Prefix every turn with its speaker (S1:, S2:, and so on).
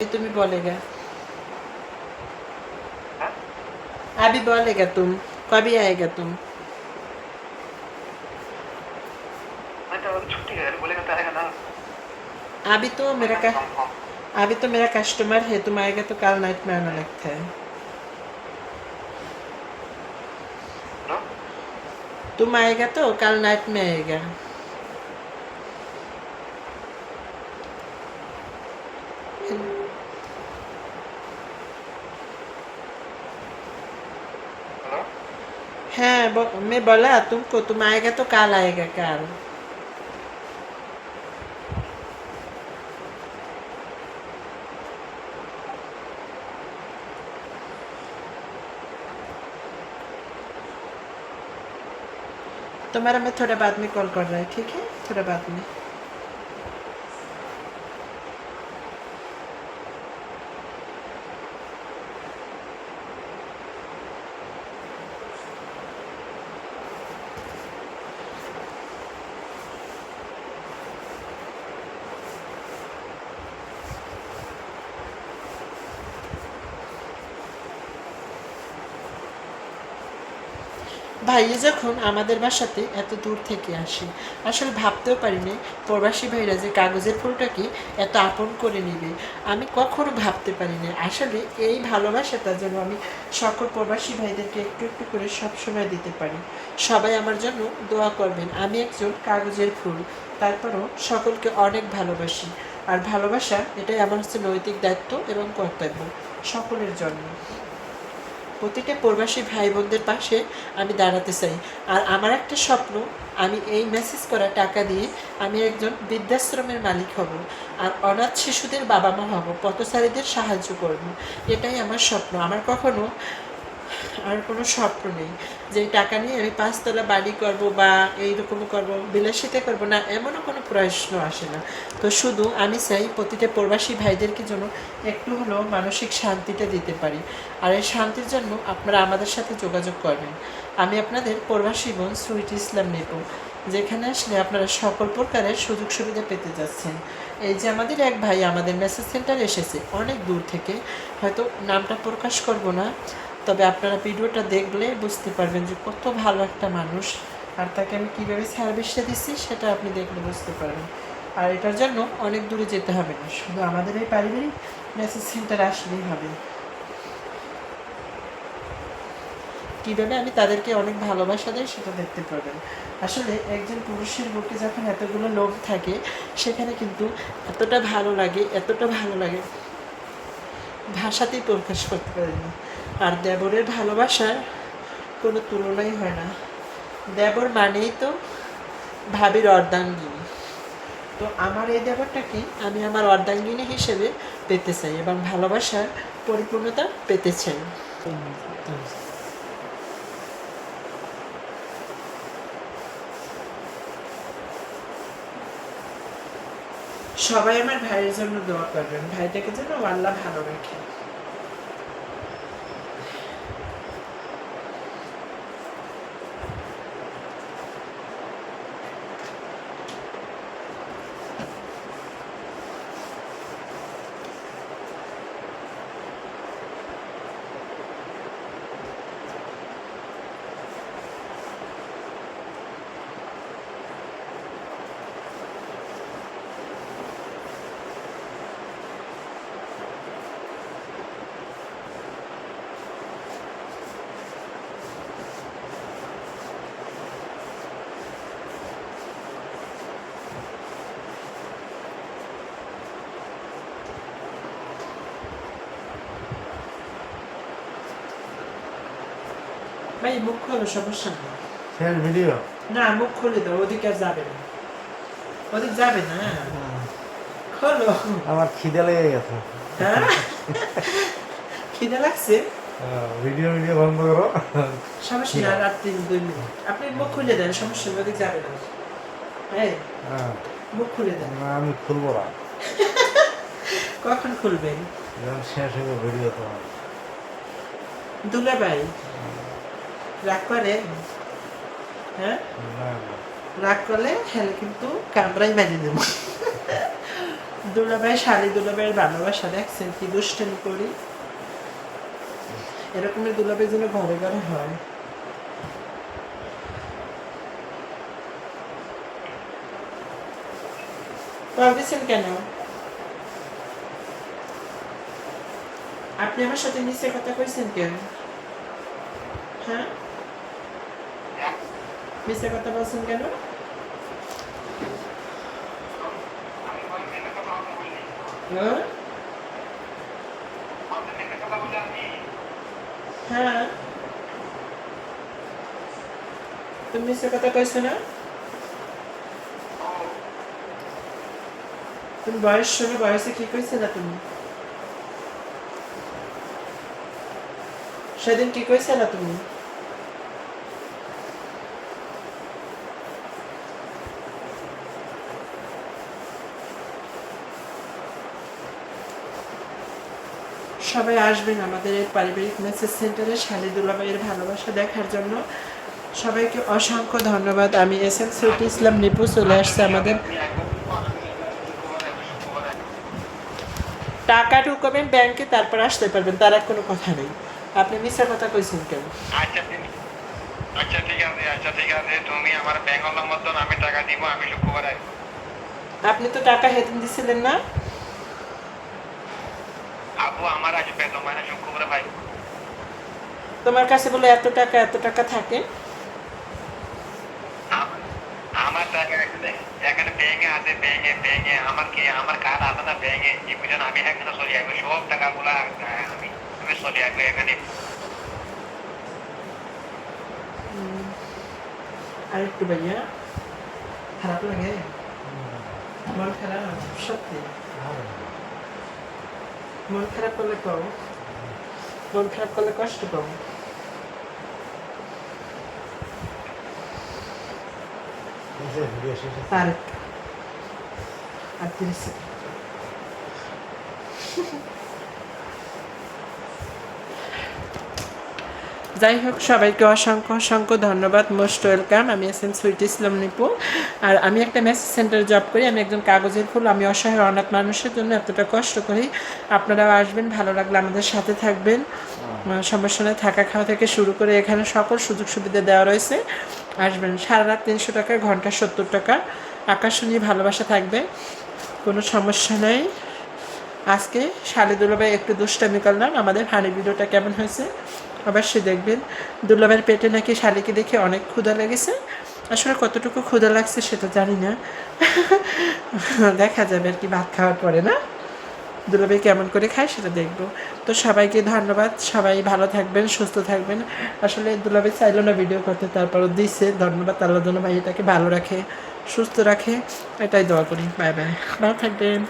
S1: तुम्ही बोलेगा
S2: हाँ?
S1: अभी बोलेगा तुम कभी आएगा तुम
S2: मैं तो अभी छुट्टी है बोलेगा तो आएगा ना
S1: अभी तो मेरा का
S2: कंफर्म
S1: अभी तो मेरा कस्टमर है तुम आएगा तो कल नाइट में आना लगता है
S2: नो
S1: तुम आएगा तो कल नाइट में आएगा हाँ मैं बोला तुमको तुम आएगा तो कल आएगा कल तुम्हारा मैं थोड़ा बाद में कॉल कर रहा है ठीक है थोड़ा बाद में ভাইয়ে যখন আমাদের বাসাতে এত দূর থেকে আসে, আসলে ভাবতেও পারিনি প্রবাসী ভাইরা যে কাগজের ফুলটাকে এত আপন করে নেবে। আমি কখনো ভাবতে পারিনি। আসলে এই ভালোবাসাটা যেন আমি সকল প্রবাসী ভাইদেরকে একটু একটু করে সবসময় দিতে পারি। সবাই আমার জন্য দোয়া করবেন, আমি একজন কাগজের ফুল, তারপরও সকলকে অনেক ভালোবাসি। আর ভালোবাসা এটাই আমার হচ্ছে নৈতিক দায়িত্ব এবং কর্তব্য, সকলের জন্য। প্রতিটা প্রবাসী ভাই বোনদের পাশে আমি দাঁড়াতে চাই। আর আমার একটা স্বপ্ন, আমি এই মেসেজ করা টাকা দিয়ে আমি একজন বৃদ্ধাশ্রমের মালিক হব আর অনাথ শিশুদের বাবা মা হব, পথচারীদের সাহায্য করব। এটাই আমার স্বপ্ন। আমার কখনো আর কোনো স্বপ্ন নেই যে টাকা নিয়ে আমি পাঁচতলা বাড়ি করব বা এইরকম করব, বিলাসিতা করব না, এমনও কোনো প্রশ্ন আসে না। তো শুধু আমি চাই প্রতিটা প্রবাসী ভাইদেরকে যেন একটু হলেও মানসিক শান্তিটা দিতে পারি। আর এই শান্তির জন্য আপনারা আমাদের সাথে যোগাযোগ করবেন। আমি আপনাদের প্রবাসী বোন সুইট ইসলাম নেব যেখানে আসলে আপনারা সকল প্রকারের সুযোগ সুবিধা পেতে যাচ্ছেন। এই যে আমাদের এক ভাই আমাদের মেসেজ সেন্টার এসেছে, অনেক দূর থেকে। হয়তো নামটা প্রকাশ করব না। তবে আপনারা ভিডিওটা দেখলে বুঝতে পারবেন যে কত ভালো একটা মানুষ। আর তাকে আমি কীভাবে সার্ভিসটা দিচ্ছি সেটা আপনি দেখলে বুঝতে পারবেন। আর এটার জন্য অনেক দূরে যেতে হবে না। শুধু আমাদের এই পারিবারিক মেসেজ সেন্টার আসলেই হবে। কীভাবে আমি তাদেরকে অনেক ভালোবাসা দেয় সেটা দেখতে পারবেন। আসলে একজন পুরুষের বুকে যখন এতগুলো লোভ থাকে, সেখানে কিন্তু এতটা ভালো লাগে, এতটা ভালো লাগে, ভাষাতেই প্রকাশ করতে পারি না। আর দেবরের ভালোবাসার কোনো তুলনাই হয় না। দেবর মানেই তো ভাবির অর্ধাঙ্গিনী। তো আমার এই দেবরটাকে আমি আমার অর্ধাঙ্গিনী হিসেবে পেতে চাই এবং ভালোবাসার পরিপূর্ণতা পেতে চাই। সবাই আমার ভাইয়ের জন্য দোয়া করবেন। ভাইটাকে যেন আল্লাহ ভালো রাখে। ভাই মুখ খোলো সমস্যা নেই।
S3: শেষ ভিডিও
S1: না মুখ খুলে দাও ওদিকে আর যাবে না। ওদিক যাবে না? খোলো।
S3: আমার খিদে লেগে গেছে।
S1: হ্যাঁ? খিদে লাগছে?
S3: ভিডিও ভিডিও বন্ধ করো।
S1: সমস্যা না রাত তিন দুই মিনিট। আপনি মুখ খুলে দেন সমস্যা ওদিক যাবে না।
S3: হ্যাঁ,
S1: মুখ খুলে দেন।
S3: না, আমি খুলবো না।
S1: কখন খুলবেন?
S3: শেষ হবে ভিডিও তোমার।
S1: দুলা ভাই রাগ করে? হ্যাঁ? রাগ করলে হেলে কিন্তু কামড়াই মারি দেব। দুলাভাই শালি, দুলাভাইয়ের ভালোবাসা, দেখছেন কি দুষ্টামি করি? এরকমের দুলাভাই যেন ঘরে ঘরে হয়। কল কেন? আপনি আমার সাথে নিচে কথা কইছেন কেন? হ্যাঁ? মিশে কথা বলছেন কেন? হ্যাঁ? হ্যাঁ। তুমি মিশে কথা কইছো না? তুমি বয়স শুনে বয়সে কি কইছে না তুমি? সেদিন কি কইছে না তুমি? সবাই আসবেন আমাদের এই পারিবারিক মেসেজ সেন্টারে শালি দুলাভাইয়ের ভালোবাসা দেখার জন্য। সবাইকে অসংখ্য ধন্যবাদ। আমি এস এম সুইটি ইসলাম নিপু চলে আসছে আমাদের। টাকা ঢুকাবেন ব্যাংকে তারপর আসতে পারবেন। তার আর কোনো কথা নেই। আপনি মিশা কথা কইছেন কেন?
S2: আচ্ছা ঠিক আচ্ছা ঠিক আছে আচ্ছা ঠিক আছে। তুমি আমার ব্যাংক নম্বর দাও আমি টাকা দিব আমি শুক্রবার আসব।
S1: আপনি তো টাকা হেদিন দিছিলেন না?
S2: আপু আমার আসবে তোমার শুক্রবার ভাই।
S1: তোমার কাছে বলে এত টাকা এত টাকা থাকে?
S2: আমার টাকা এখানে এখানে আছে ব্যাংকে ব্যাংকে। আমার কি আমার কার্ড আছে না ব্যাংকে? এই বুঝেন আমি এখানে চলে আসব সব টাকাগুলা আমি আমি চলে আসব এখানে।
S1: আর ভাইয়া খারাপ লাগে? মন খারাপ সত্যি। মন খারাপ করলে কও মন খারাপ করলে কষ্ট
S3: কম।
S1: আর একটু। আর তিরিশ সেকেন্ড। যাই হোক সবাইকে অসংখ্য অসংখ্য ধন্যবাদ মোস্ট ওয়েলকাম। আমি S M sweet Islam Nipu. আর আমি একটা মেসেজ সেন্টারে জব করি আমি একজন কাগজের ফুল আমি অসহায় অনাথ মানুষের জন্য এতটা কষ্ট করি। আপনারাও আসবেন ভালো লাগলে আমাদের সাথে থাকবেন। সমস্যা নেই থাকা খাওয়া থেকে শুরু করে এখানে সকল সুযোগ সুবিধা দেওয়া রয়েছে। আসবেন সারা রাত তিনশো টাকা ঘণ্টা সত্তর টাকা। আকাশনী ভালোবাসা থাকবে কোনো সমস্যা নেই। আজকে শালি দুলাভাই একটু দুষ্টামি করলাম আমাদের হানি ভিডিওটা কেমন হয়েছে? অবশ্যই দেখবেন। দুলাভাইয়ের পেটে নাকি শালিকে দেখে অনেক ক্ষুধা লেগেছে। আসলে কতটুকু ক্ষুধা লাগছে সেটা জানি না। দেখা যাবে আর কি ভাত খাওয়ার পরে, না? দুলাভাই কেমন করে খায় সেটা দেখব। তো সবাইকে ধন্যবাদ। সবাই ভালো থাকবেন, সুস্থ থাকবেন। আসলে দুলাভাই চাইলো না ভিডিও করতে, তারপরও দিছে। ধন্যবাদ। আল্লাহ জন্য ভাই এটাকে ভালো রাখে, সুস্থ রাখে। এটাই দোয়া করি। Bye bye. ভালো থাকবেন।